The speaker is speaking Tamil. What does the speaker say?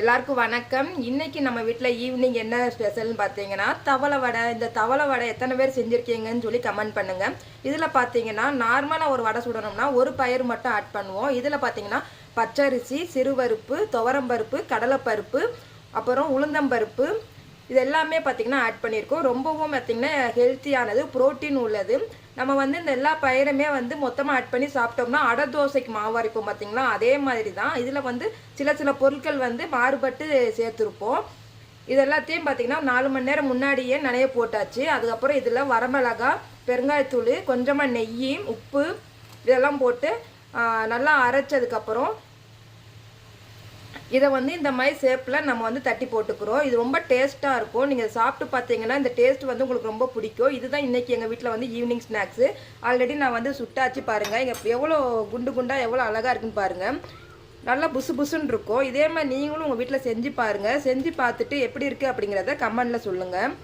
எல்லாருக்கும் வணக்கம். இன்னைக்கு நம்ம வீட்டில் ஈவினிங் என்ன ஸ்பெஷல்னு பார்த்தீங்கன்னா தவளை வடை. இந்த தவளை வடை எத்தனை பேர் செஞ்சுருக்கீங்கன்னு சொல்லி கமெண்ட் பண்ணுங்கள் இதில் பார்த்தீங்கன்னா நார்மலாக ஒரு வடை சுடணும்னா ஒரு பயிர் மட்டும் ஆட் பண்ணுவோம். இதில் பார்த்தீங்கன்னா பச்சரிசி சிறுபருப்பு துவரம்பருப்பு கடலைப்பருப்பு அப்புறம் உளுந்தம்பருப்பு இது எல்லாமே பார்த்தீங்கன்னா ஆட் பண்ணியிருக்கோம் ரொம்பவும் பார்த்தீங்கன்னா ஹெல்த்தியானது ப்ரோட்டீன் உள்ளது. நம்ம வந்து இந்த எல்லா பயிருமே வந்து மொத்தமாக ஆட் பண்ணி சாப்பிட்டோம்னா அடை தோசைக்கு மாவு அரைப்போம் பார்த்திங்களா அதே மாதிரி தான் இதில் வந்து சில சில பொருட்கள் வந்து மாறுபட்டு சேர்த்துருப்போம். இது எல்லாத்தையும் பார்த்திங்கன்னா நாலு மணி நேரம் முன்னாடியே நனைய போட்டாச்சு. அதுக்கப்புறம் இதில் வரமிளகா பெருங்காயத்தூள் கொஞ்சமாக நெய் உப்பு இதெல்லாம் போட்டு நல்லா அரைச்சதுக்கப்புறம் இதை வந்து இந்த மாதிரி ஷேப்பில் நம்ம வந்து தட்டி போட்டுக்கிறோம். இது ரொம்ப டேஸ்ட்டாக இருக்கும். நீங்கள் சாப்பிட்டு பார்த்தீங்கன்னா இந்த டேஸ்ட் வந்து உங்களுக்கு ரொம்ப பிடிக்கும். இதுதான் இன்றைக்கி எங்கள் வீட்டில் வந்து ஈவினிங் ஸ்நாக்ஸு ஆல்ரெடி நான் வந்து சுட்டாச்சு பாருங்கள் இங்கே எவ்வளோ குண்டு குண்டாக எவ்வளோ அழகாக இருக்குன்னு பாருங்கள் நல்லா புசு புசுன்னு இருக்கும். இதே மாதிரி நீங்களும் உங்கள் வீட்டில் செஞ்சு பாருங்கள் செஞ்சு பார்த்துட்டு எப்படி இருக்குது அப்படிங்கிறத கமெண்டில் சொல்லுங்கள்